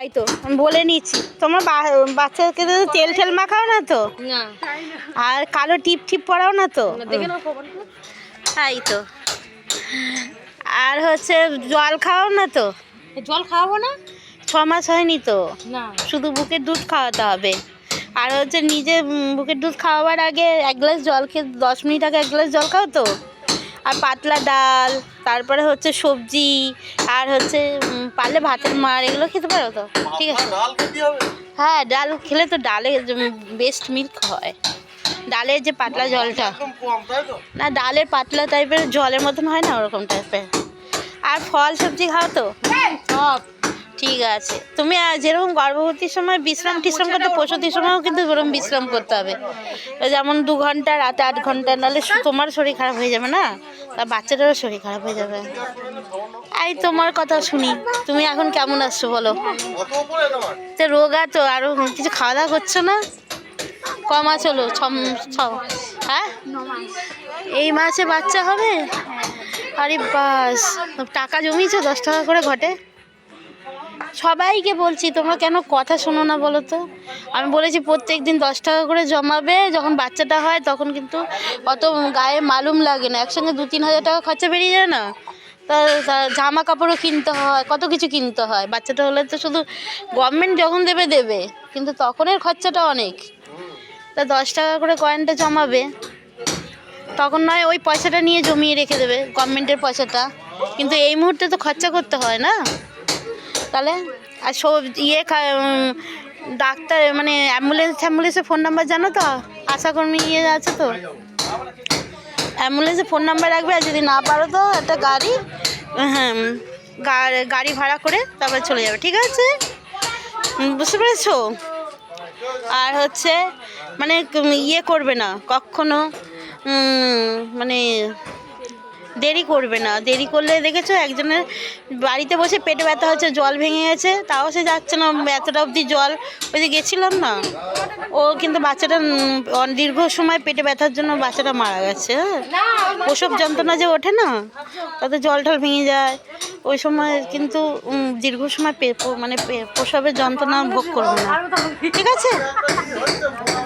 তাই তো আমি বলে নিচ্ছি। তোমার বাচ্চাকে তো তেল টেল মাখাও না তো? না। আর কালো টিপ টিপ পরাও না তো? তাই তো। আর হচ্ছে জল খাওয়াও না তো? জল খাওয়াবো না? ছ মাস হয়নি তো? না। শুধু বুকের দুধ খাওয়াতে হবে। আর হচ্ছে নিজে বুকের দুধ খাওয়াবার আগে এক গ্লাস জল খেয়ে দশ মিনিট আগে এক গ্লাস জল খাও তো? আর পাতলা ডাল তারপরে হচ্ছে সবজি আর হচ্ছে পারলে ভাতের মার এগুলো খেতে পারো তো? ঠিক আছে। হ্যাঁ ডাল খেলে তো ডালে বেস্ট মিল্ক হয়। ডালের যে পাতলা জলটা। তাই তো? না ডালের পাতলা টাইপের জলের মতন হয় না ওরকম টাইপের আর ফল সবজি খাও তো? সব। ঠিক আছে। তুমি যেরকম গর্ভবতীর সময় বিশ্রাম টিশ্রাম করতে প্রসূতির সময়ও কিন্তু ওরকম বিশ্রাম করতে হবে। যেমন দু ঘণ্টা রাতে আট ঘণ্টা নাহলে তোমার শরীর খারাপ হয়ে যাবে না? আর বাচ্চাটারও শরীর খারাপ হয়ে যাবে। এই তোমার কথা শুনি তুমি এখন কেমন আসছো বলো? তো রোগা তো আরও কিছু খাওয়া দাওয়া করছ না? কমা চলো ছ ছ হ্যাঁ? এই মাসে বাচ্চা হবে? আরে বাস টাকা জমিয়েছো দশ টাকা করে ঘটে? সবাইকে বলছি, তোমরা কেন কথা শোনো না বলো তো? আমি বলেছি, প্রত্যেক দিন দশ টাকা করে জমাবে, যখন বাচ্চাটা হয় তখন কিন্তু অত গায়ে মালুম লাগে না। একসঙ্গে দু তিন হাজার টাকা খরচা বেরিয়ে যায় না? তা জামা কাপড়ও কিনতে হয়, কত কিছু কিনতে হয়। বাচ্চাটা হলে তো শুধু গভর্নমেন্ট যখন দেবে দেবে। কিন্তু তখনের খরচাটা অনেক। তা দশ টাকা করে কয়েনটা জমাবে। তখন নয়, ওই পয়সাটা নিয়ে জমিয়ে রেখে দেবে গভর্নমেন্টের পয়সাটা। কিন্তু এই মুহূর্তে তো খরচা করতে হয় না? তাহলে? আর সব ইয়ে ডাক্তার মানে অ্যাম্বুলেন্স, অ্যাম্বুলেন্সের ফোন নাম্বার জানো তো? আশাকর্মী ইয়ে আছে তো? অ্যাম্বুলেন্সের ফোন নাম্বার রাখবে আর যদি না পারো তো একটা গাড়ি হ্যাঁ গাড়ি ভাড়া করে তারপরে চলে যাবে, ঠিক আছে? বুঝতে পেরেছ? আর হচ্ছে মানে ইয়ে করবে না, কখনো মানে দেরি করবে না। দেরি করলে দেখেছ একজনের বাড়িতে বসে পেটে ব্যথা হচ্ছে, জল ভেঙে গেছে, তাও সে যাচ্ছে না, এতটা অবধি জল। ওই যে গেছিলাম না, ও কিন্তু বাচ্চাটা দীর্ঘ সময় পেটে ব্যথার জন্য বাচ্চাটা মারা গেছে হ্যাঁ। প্রসব যন্ত্রণা যে ওঠে না, তাতে জল টল ভেঙে যায়। ওই সময় কিন্তু দীর্ঘ সময় মানে প্রসবের যন্ত্রণা ভোগ করবে না। ঠিক আছে?